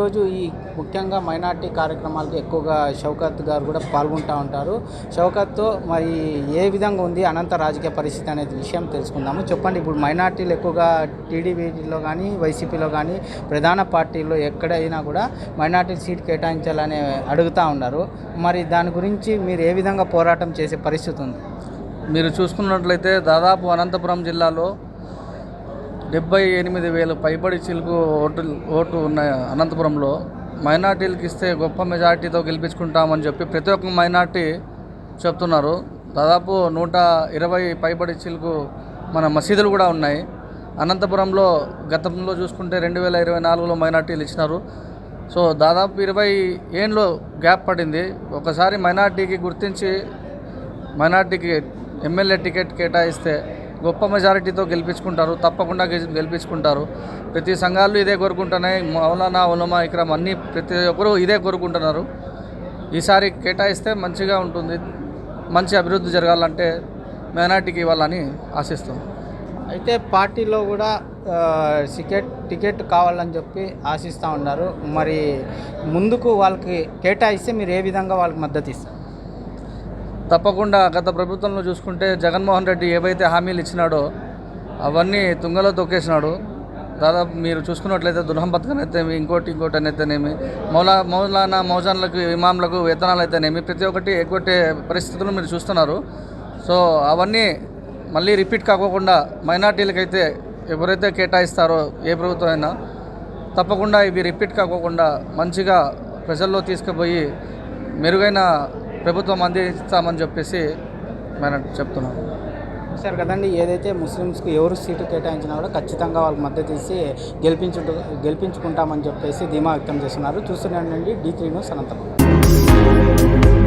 ఈరోజు ఈ ముఖ్యంగా మైనార్టీ కార్యక్రమాలకు ఎక్కువగా షౌకత్ గారు కూడా పాల్గొంటూ ఉంటారు. షౌకత్తో మరి ఏ విధంగా ఉంది అనంత రాజకీయ పరిస్థితి అనేది విషయం తెలుసుకుందాము. చెప్పండి ఇప్పుడు మైనార్టీలు ఎక్కువగా టీడీపీలో కానీ వైసీపీలో కానీ ప్రధాన పార్టీల్లో ఎక్కడైనా కూడా మైనార్టీ సీట్ కేటాయించాలని అడుగుతూ ఉన్నారు. మరి దాని గురించి మీరు ఏ విధంగా పోరాటం చేసే పరిస్థితి ఉంది? మీరు చూసుకున్నట్లయితే దాదాపు అనంతపురం జిల్లాలో డెబ్బై ఎనిమిది వేలు పైబడి చిలుకు ఓటు ఓటు ఉన్న అనంతపురంలో మైనార్టీలకు ఇస్తే గొప్ప మెజార్టీతో గెలిపించుకుంటామని చెప్పి ప్రతి ఒక్క మైనార్టీ చెప్తున్నారు. దాదాపు నూట ఇరవై పైబడి చిలుకు మన మసీదులు కూడా ఉన్నాయి. అనంతపురంలో గతంలో చూసుకుంటే రెండు వేల ఇరవై నాలుగులో మైనార్టీలు ఇచ్చినారు. సో దాదాపు ఇరవై ఏండ్లు గ్యాప్ పడింది. ఒకసారి మైనార్టీకి గుర్తించి మైనార్టీకి ఎమ్మెల్యే టికెట్ కేటాయిస్తే గొప్ప మెజారిటీతో గెలిపించుకుంటారు తప్పకుండా గెలిపించుకుంటారు. ప్రతి సంఘాలు ఇదే కోరుకుంటున్నాయి మౌలానా ఉలమా ఇక్రమ్ అన్నీ ప్రతి ఒక్కరూ ఇదే కోరుకుంటున్నారు. ఈసారి కేటాయిస్తే మంచిగా ఉంటుంది మంచి అభివృద్ధి జరగాలంటే మైనార్టీకి ఇవ్వాలని ఆశిస్తాం. అయితే పార్టీలో కూడా టికెట్ టికెట్ కావాలని చెప్పి ఆశిస్తూ ఉన్నారు. మరి ముందుకు వాళ్ళకి కేటాయిస్తే మీరు ఏ విధంగా వాళ్ళకి మద్దతు ఇస్తారు? తప్పకుండా గత ప్రభుత్వంలో చూసుకుంటే జగన్మోహన్ రెడ్డి ఏవైతే హామీలు ఇచ్చినాడో అవన్నీ తుంగలో తొక్కేసినాడు. దాదాపు మీరు చూసుకున్నట్లయితే దుర్హం పథకం అయితేనేమి ఇంకోటి ఇంకోటి అయితేనేమి మౌలా మౌలానా మౌజాన్లకు ఇమాంలకు వేతనాలు అయితేనేమి ప్రతి ఒక్కటి ఎగ్గొట్టే పరిస్థితులు మీరు చూస్తున్నారు. సో అవన్నీ మళ్ళీ రిపీట్ కాకోకుండా మైనార్టీలకైతే ఎవరైతే కేటాయిస్తారో ఏ ప్రభుత్వం అయినా తప్పకుండా ఇవి రిపీట్ కాకోకుండా మంచిగా ప్రజల్లో తీసుకుపోయి మెరుగైన ప్రభుత్వం అందిస్తామని చెప్పేసి మనం చెప్తున్నాం. సార్ కదండి ఏదైతే ముస్లిమ్స్కి ఎవరు సీటు కేటాయించినా కూడా ఖచ్చితంగా వాళ్ళకి మద్దతు ఇచ్చి గెలిపించు గెలిపించుకుంటామని చెప్పేసి ధీమా వ్యక్తం చేస్తున్నారు. చూస్తున్నానండి డీ త్రీ న్యూస్ అనంతపురం